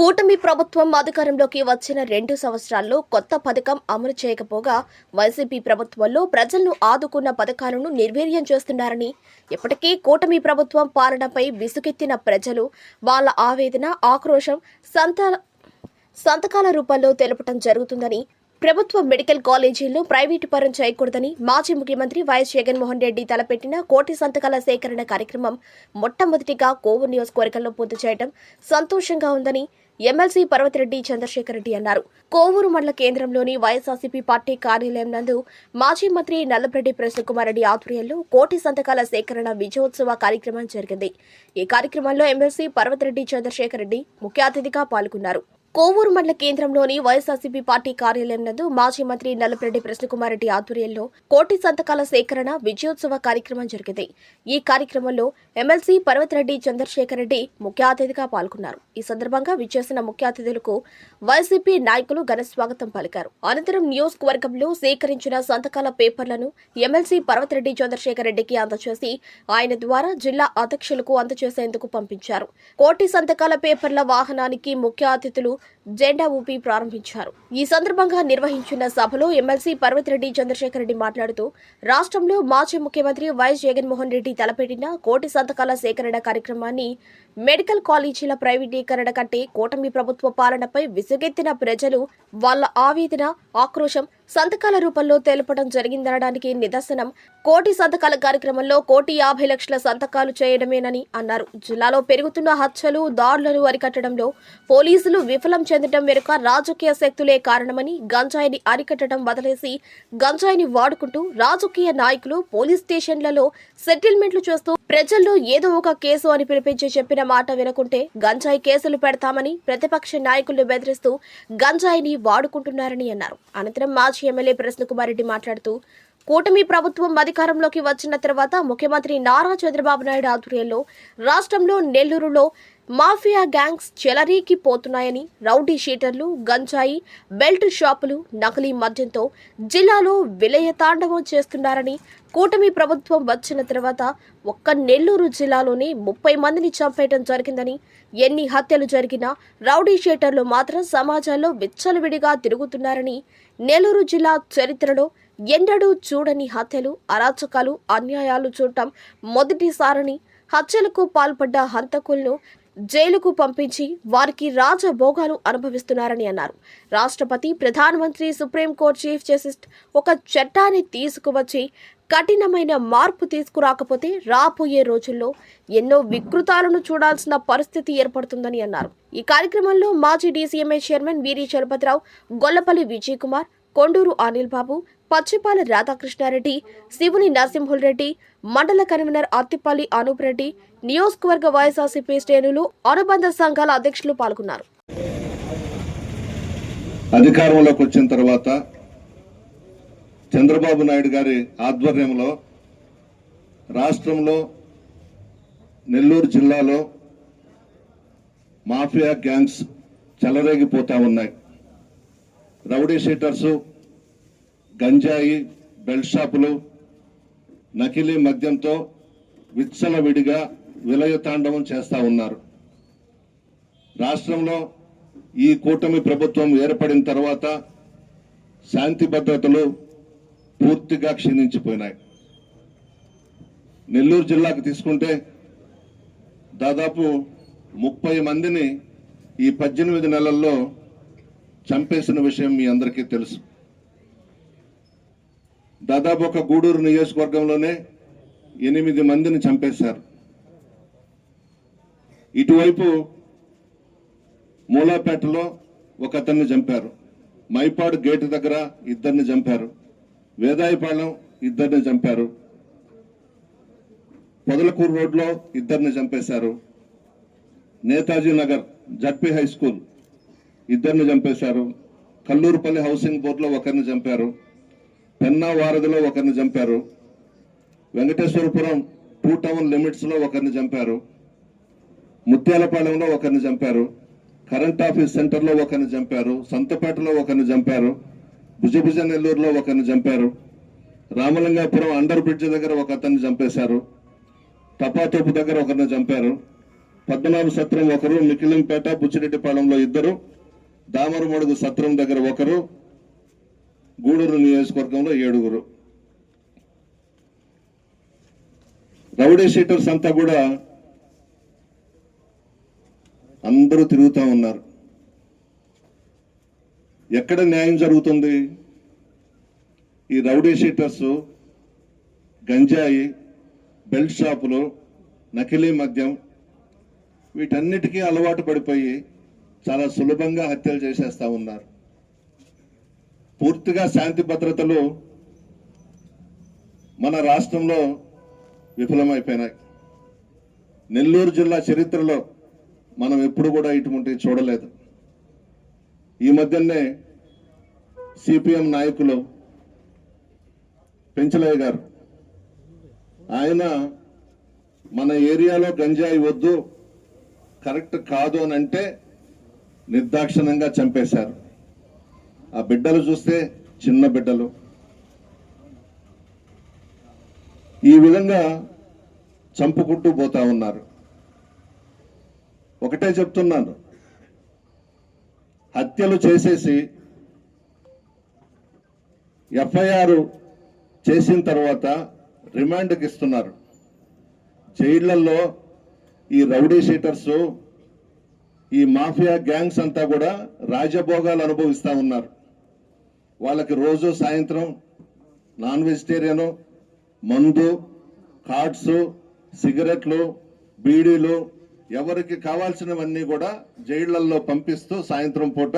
కూటమి ప్రభుత్వం అధికారంలోకి వచ్చిన రెండు సంవత్సరాల్లో కొత్త పథకం అమలు చేయకపోగా వైసీపీ ప్రభుత్వంలో ప్రజలను ఆదుకున్న పథకాలను నిర్వీర్యం చేస్తున్నారని ఇప్పటికీ కూటమి ప్రభుత్వం పాలనపై విసుగెత్తిన ప్రజలు వాళ్ళ ఆవేదన ఆక్రోశం సంత సంతకాల రూపంలో తెలపటం జరుగుతుందని ప్రభుత్వ మెడికల్ కాలేజీలను ప్రైవేటు పరం చేయకూడదని మాజీ ముఖ్యమంత్రి వైఎస్ జగన్మోహన్ రెడ్డి తలపెట్టిన కోటి సంతకాల సేకరణ కార్యక్రమం మొట్టమొదటిగా కోవూరు నియోజకవర్గంలో పూర్తి చేయడం సంతోషంగా ఉందని ఎమ్మెల్సీ పర్వతిరెడ్డి చంద్రశేఖర్ రెడ్డి అన్నారు. కోవూరు మండల కేంద్రంలోని వైఎస్ఆర్సీపీ పార్టీ కార్యాలయం నందు మాజీ మంత్రి నల్లబ్రెడ్డి ప్రసన్నకుమార్ రెడ్డి ఆధ్వర్యంలో కోటి సంతకాల సేకరణ విజయోత్సవ కార్యక్రమం జరిగింది. ఈ కార్యక్రమంలో ఎమ్మెల్సీ పర్వతిరెడ్డి చంద్రశేఖర్ రెడ్డి ముఖ్య అతిథిగా పాల్గొన్నారు. కోవూరు మండల కేంద్రంలోని వైఎస్ఆర్సీపీ పార్టీ కార్యాలయం నందు మాజీ మంత్రి నల్లపరెడ్డి ప్రసన్నకుమార్ రెడ్డి ఆధ్వర్యంలో కోటి సంతకాల సేకరణ విజయోత్సవ కార్యక్రమం జరిగింది. ఈ కార్యక్రమంలో ఎమ్మెల్సీ పర్వతరెడ్డి చంద్రశేఖర్ రెడ్డి ముఖ్య అతిథిగా పాల్గొన్నారు. ఈ సందర్భంగా విచ్చేసిన ముఖ్య అతిథులకు వైసీపీ నాయకులు ఘన స్వాగతం పలికారు. అనంతరం నియోజకవర్గంలో సేకరించిన సంతకాల పేపర్లను ఎమ్మెల్సీ పర్వతరెడ్డి చంద్రశేఖర్ రెడ్డికి అందజేసి ఆయన ద్వారా జిల్లా అధ్యక్షులకు అందజేసేందుకు పంపించారు. కోటి సంతకాల పేపర్ల వాహనానికి ముఖ్య అతిథులు జెండా ఊపి ప్రారంభించారు. ఈ సందర్భంగా నిర్వహించిన సభలో ఎమ్మెల్సీ పర్వతిరెడ్డి చంద్రశేఖర్ రెడ్డి మాట్లాడుతూ రాష్ట్రంలో మాజీ ముఖ్యమంత్రి వైఎస్ జగన్మోహన్ రెడ్డి తలపెట్టిన కోటి సంతకాల సేకరణ కార్యక్రమాన్ని మెడికల్ కాలేజీల ప్రైవేటీకరణ కంటే కూటమి ప్రభుత్వ పాలనపై విసుగెత్తిన ప్రజలు వాళ్ళ ఆవేదన ఆక్రోశం సంతకాల రూపంలో తెలపడం జరిగిందనడానికి నిదర్శనం. కోటి సంతకాల కార్యక్రమంలో కోటి యాభై లక్షల సంతకాలు చేయడమేనని అన్నారు. జిల్లాలో పెరుగుతున్న హత్యలు దాడులను అరికట్టడంలో పోలీసులు విఫలం చెందడం వెనుక రాజకీయ శక్తులే కారణమని గంజాయిని అరికట్టడం వదిలేసి గంజాయిని వాడుకుంటూ రాజకీయ నాయకులు పోలీస్ స్టేషన్లలో సెటిల్మెంట్లు చేస్తూ ప్రజల్లో ఏదో ఒక కేసు అని పిలిపించి చెప్పిన మాట వినకుంటే గంజాయి కేసులు పెడతామని ప్రతిపక్ష నాయకులు బెదిరిస్తూ గంజాయిని వాడుకుంటున్నారని అన్నారు. అనంతరం మాజీ ఎమ్మెల్యే ప్రశ్నకుమార్ రెడ్డి మాట్లాడుతూ కూటమి ప్రభుత్వం అధికారంలోకి వచ్చిన తర్వాత ముఖ్యమంత్రి నారా చంద్రబాబు నాయుడు ఆధ్వర్యంలో రాష్ట్రంలో నెల్లూరులో మాఫియా గ్యాంగ్స్ చెలరీకి పోతున్నాయని రౌడీ షీటర్లు గంజాయి బెల్ట్ షాపులు నకిలీ మద్యంతో జిల్లాలో విలయ తాండవం చేస్తున్నారని కూటమి ప్రభుత్వం వచ్చిన తర్వాత ఒక్క నెల్లూరు జిల్లాలోనే ముప్పై మందిని చంపేయడం జరిగిందని ఎన్ని హత్యలు జరిగినా రౌడీ షీటర్లు మాత్రం సమాజంలో విచ్చలవిడిగా తిరుగుతున్నారని నెల్లూరు జిల్లా చరిత్రలో ఎన్నడూ చూడని హత్యలు అరాచకాలు అన్యాయాలు చూడటం మొదటిసారని హత్యలకు పాల్పడ్డ హంతకులను జైలుకు పంపించి వారికి రాజభోగాలు అనుభవిస్తున్నారని అన్నారు. రాష్ట్రపతి ప్రధానమంత్రి సుప్రీంకోర్టు చీఫ్ జస్టిస్ ఒక చట్టాన్ని తీసుకువచ్చి కఠినమైన మార్పు తీసుకురాకపోతే రాబోయే రోజుల్లో ఎన్నో వికృతాలను చూడాల్సిన పరిస్థితి ఏర్పడుతుందని అన్నారు. ఈ కార్యక్రమంలో మాజీ డీసీఎంఏ చైర్మన్ వీరి చలపతిరావు గొల్లపల్లి విజయ్ కుమార్ కొండూరు అనిల్ బాబు పచ్చిపాల రాధాకృష్ణారెడ్డి శివుని నరసింహుల్ రెడ్డి మండల కన్వీనర్ అత్తిపల్లి అనూప్ రెడ్డి నియోజకవర్గ వైఎస్ఆర్సీపీ శ్రేణులు అనుబంధ సంఘాల అధ్యక్షులు పాల్గొన్నారు. అధికారంలోకి వచ్చిన తర్వాత చంద్రబాబు నాయుడు గారి ఆధ్వర్యంలో రాష్ట్రంలో నెల్లూరు జిల్లాలో మాఫియా గ్యాంగ్స్ చెలరేగిపోతా ఉన్నాయి. రౌడీ షీటర్సు గంజాయి బెల్ట్ షాపులు నకిలీ మద్యంతో విచ్చలవిడిగా విలయతాండవం చేస్తా ఉన్నారు. రాష్ట్రంలో ఈ కూటమి ప్రభుత్వం ఏర్పడిన తర్వాత శాంతి భద్రతలు పూర్తిగా క్షీణించిపోయినాయి. నెల్లూరు జిల్లాకు తీసుకుంటే దాదాపు ముప్పై మందిని ఈ పద్దెనిమిది నెలల్లో చంపేసిన విషయం మీ అందరికీ తెలుసు. దాదాపు ఒక గూడూరు నియోజకవర్గంలోనే ఎనిమిది మందిని చంపేశారు. ఇటువైపు మూలాపేటలో ఒక అతన్ని చంపారు. మైపాడు గేటు దగ్గర ఇద్దరిని చంపారు. వేదాయపాలెం ఇద్దరిని చంపారు. పొదలకూరు రోడ్లో ఇద్దరిని చంపేశారు. Netaji Nagar Z P high school ఇద్దరిని చంపేశారు. కల్లూరుపల్లి హౌసింగ్ బోర్డులో ఒకరిని చంపారు. పెన్నా వారధిలో ఒకరిని చంపారు. వెంకటేశ్వరపురం టూ టౌన్ లిమిట్స్లో ఒకరిని చంపారు. ముత్యాలపాలెంలో ఒకరిని చంపారు. కరెంట్ ఆఫీస్ సెంటర్లో ఒకరిని చంపారు. సంతపేటలో ఒకరిని చంపారు. భుజభుజ నెల్లూరులో ఒకరిని చంపారు. రామలింగాపురం అండర్ బ్రిడ్జ్ దగ్గర ఒక అతన్ని చంపేశారు. తపాతోపు దగ్గర ఒకరిని చంపారు. పద్మనాభ సత్రం ఒకరు మికిలింపేట బుచ్చిరెడ్డిపాలెంలో ఇద్దరు. దామరమడుగు సత్రం దగ్గర ఒకరు. గూడూరు నియోజకవర్గంలో ఏడుగురు. రౌడీ షీటర్స్ అంతా కూడా అందరూ తిరుగుతూ ఉన్నారు. ఎక్కడ న్యాయం జరుగుతుంది? ఈ రౌడీ షీటర్స్ గంజాయి బెల్ట్ షాపులు నకిలీ మద్యం వీటన్నిటికీ అలవాటు పడిపోయి చాలా సులభంగా హత్యలు చేసేస్తూ ఉన్నారు. పూర్తిగా శాంతి భద్రతలు మన రాష్ట్రంలో విఫలమైపోయినాయి. నెల్లూరు జిల్లా చరిత్రలో మనం ఎప్పుడు కూడా ఇటువంటి చూడలేదు. ఈ మధ్యనే సిపిఎం నాయకులు పెంచలయ్య గారు ఆయన మన ఏరియాలో గంజాయి వద్దు కరెక్ట్ కాదు అని అంటే నిర్దాక్షిణంగా చంపేశారు. ఆ బిడ్డలు చూస్తే చిన్న బిడ్డలు. ఈ విధంగా చంపుకుంటూ పోతా ఉన్నారు. ఒకటే చెప్తున్నాను. హత్యలు చేసేసి ఎఫ్ఐఆర్ చేసిన తర్వాత రిమాండ్కి ఇస్తున్నారు. జైళ్ళలో ఈ రౌడీ షీటర్స్ ఈ మాఫియా గ్యాంగ్స్ అంతా కూడా రాజభోగాలు అనుభవిస్తూ ఉన్నారు. వాళ్ళకి రోజు సాయంత్రం నాన్ వెజిటేరియను మందు కార్డ్స్ సిగరెట్లు బీడీలు ఎవరికి కావాల్సినవన్నీ కూడా జైళ్ళలో పంపిస్తూ సాయంత్రం పూట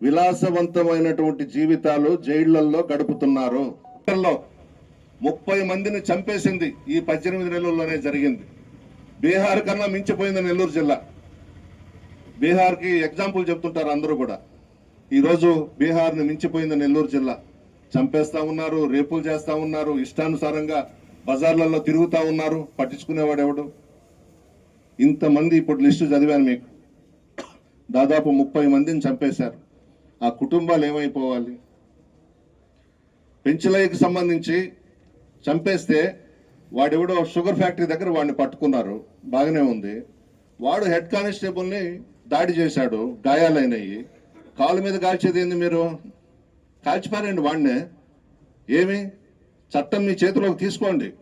విలాసవంతమైనటువంటి జీవితాలు జైళ్ళలో గడుపుతున్నారు. ముప్పై మందిని చంపేసింది ఈ పద్దెనిమిది నెలల్లోనే జరిగింది. బీహార్ కన్నా మించిపోయింది నెల్లూరు జిల్లా. బీహార్కి ఎగ్జాంపుల్ చెప్తుంటారు అందరూ కూడా. ఈరోజు బీహార్ని మించిపోయింది నెల్లూరు జిల్లా. చంపేస్తా ఉన్నారు రేపులు చేస్తా ఉన్నారు ఇష్టానుసారంగా బజార్లలో తిరుగుతూ ఉన్నారు పట్టించుకునేవాడు ఎవడు? ఇంతమంది ఇప్పుడు లిస్టు చదివాను మీకు. దాదాపు ముప్పై మందిని చంపేశారు. ఆ కుటుంబాలు ఏమైపోవాలి? పెంచలయ్యకి సంబంధించి చంపేస్తే వాడెవడో షుగర్ ఫ్యాక్టరీ దగ్గర వాడిని పట్టుకున్నారు. బాగానే ఉంది. వాడు హెడ్ కానిస్టేబుల్ని దాడి చేశాడు గాయాలైనవి కాలు మీద కాల్చేది ఏంది మీరు? కాల్చిపారండి వాడినే. ఏమి? చట్టం మీ చేతిలోకి తీసుకోండి.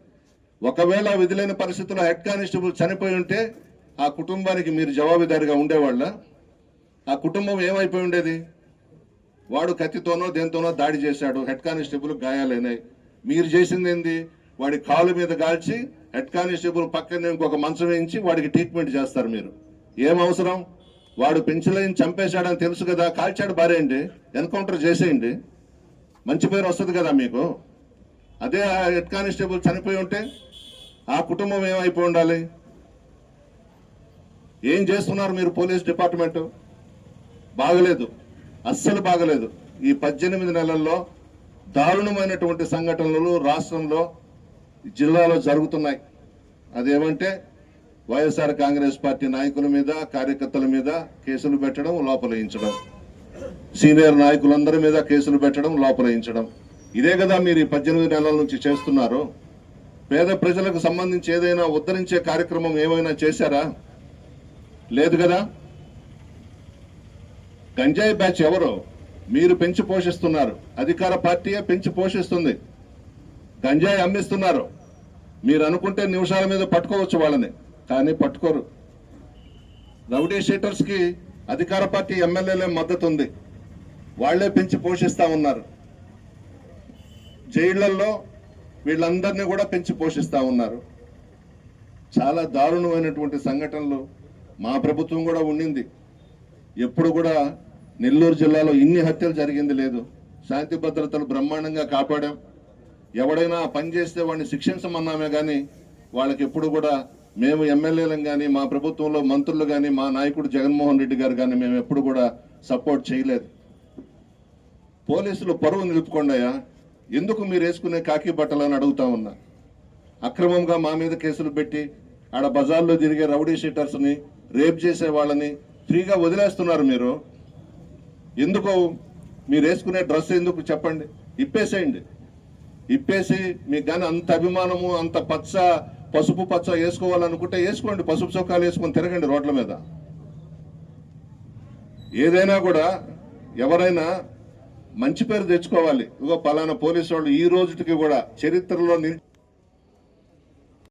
ఒకవేళ విధులైన పరిస్థితుల్లో హెడ్ కానిస్టేబుల్ చనిపోయి ఉంటే ఆ కుటుంబానికి మీరు జవాబుదారిగా ఉండేవాళ్ళ? ఆ కుటుంబం ఏమైపోయి ఉండేది? వాడు కత్తితోనో దేంతోనో దాడి చేశాడు హెడ్ కానిస్టేబుల్ గాయాలైనాయి. మీరు చేసింది ఏంది? వాడి కాలు మీద కాల్చి హెడ్ కానిస్టేబుల్ పక్కనే ఇంకొక మంచం వేయించి వాడికి ట్రీట్మెంట్ చేస్తారు మీరు. ఏం అవసరం? వాడు పెంచలేని చంపేశాడని తెలుసు కదా కాల్చాడు బారేయండి ఎన్కౌంటర్ చేసేయండి. మంచి పేరు వస్తుంది కదా మీకు. అదే ఆ హెడ్ కానిస్టేబుల్ చనిపోయి ఉంటే ఆ కుటుంబం ఏమైపోయి ఉండాలి? ఏం చేస్తున్నారు మీరు పోలీస్ డిపార్ట్మెంట్? బాగలేదు. అస్సలు బాగలేదు. ఈ పద్దెనిమిది నెలల్లో దారుణమైనటువంటి సంఘటనలు రాష్ట్రంలో జిల్లాలో జరుగుతున్నాయి. అదేమంటే వైఎస్ఆర్ కాంగ్రెస్ పార్టీ నాయకుల మీద కార్యకర్తల మీద కేసులు పెట్టడం లోపలయించడం సీనియర్ నాయకులందరి మీద కేసులు పెట్టడం లోపలయించడం ఇదే కదా మీరు ఈ పద్దెనిమిది నెలల నుంచి చేస్తున్నారు. పేద ప్రజలకు సంబంధించి ఏదైనా ఉద్ధరించే కార్యక్రమం ఏమైనా చేశారా? లేదు కదా? గంజాయి బ్యాచ్ ఎవరు? మీరు పెంచి పోషిస్తున్నారు. అధికార పార్టీయే పెంచి పోషిస్తుంది. గంజాయి అమ్మిస్తున్నారు. మీరు అనుకుంటే నిమిషాల మీద పట్టుకోవచ్చు వాళ్ళని. కానీ పట్టుకోరు. రౌడీ షీటర్స్కి అధికార పార్టీ ఎమ్మెల్యేలే మద్దతు ఉంది వాళ్ళే పెంచి పోషిస్తా ఉన్నారు. జైళ్ళలో వీళ్ళందరినీ కూడా పెంచి పోషిస్తా ఉన్నారు. చాలా దారుణమైనటువంటి సంఘటనలు మా ప్రభుత్వం కూడా ఉండింది ఎప్పుడు కూడా నెల్లూరు జిల్లాలో ఇన్ని హత్యలు జరిగింది లేదు. శాంతి భద్రతలు బ్రహ్మాండంగా కాపాడాం. ఎవడైనా పని చేస్తే వాడిని శిక్షించమన్నామే కానీ వాళ్ళకి ఎప్పుడు కూడా మేము ఎమ్మెల్యేలను కానీ మా ప్రభుత్వంలో మంత్రులు కానీ మా నాయకుడు జగన్మోహన్ రెడ్డి గారు కానీ మేము ఎప్పుడు కూడా సపోర్ట్ చేయలేదు. పోలీసులు పరువు నిలుపుకోండాయా ఎందుకు మీరు వేసుకునే కాకి బట్టలు అని అడుగుతా ఉన్నా. అక్రమంగా మా మీద కేసులు పెట్టి ఆడ బజార్లో తిరిగే రౌడీ షీటర్స్ని రేప్ చేసే వాళ్ళని ఫ్రీగా వదిలేస్తున్నారు మీరు. ఎందుకు మీరు వేసుకునే డ్రెస్ ఎందుకు చెప్పండి. ఇప్పేసేయండి. ఇప్పేసి మీకు కానీ అంత అభిమానము అంత పచ్చ పసుపు పచ్చ వేసుకోవాలనుకుంటే వేసుకోండి పసుపు చొక్కాలు వేసుకొని తిరగండి రోడ్ల మీద. ఏదైనా కూడా ఎవరైనా మంచి పేరు తెచ్చుకోవాలి. ఇగో పలానా పోలీసు వాళ్ళు ఈ రోజుకి కూడా చరిత్రలో నిలిచి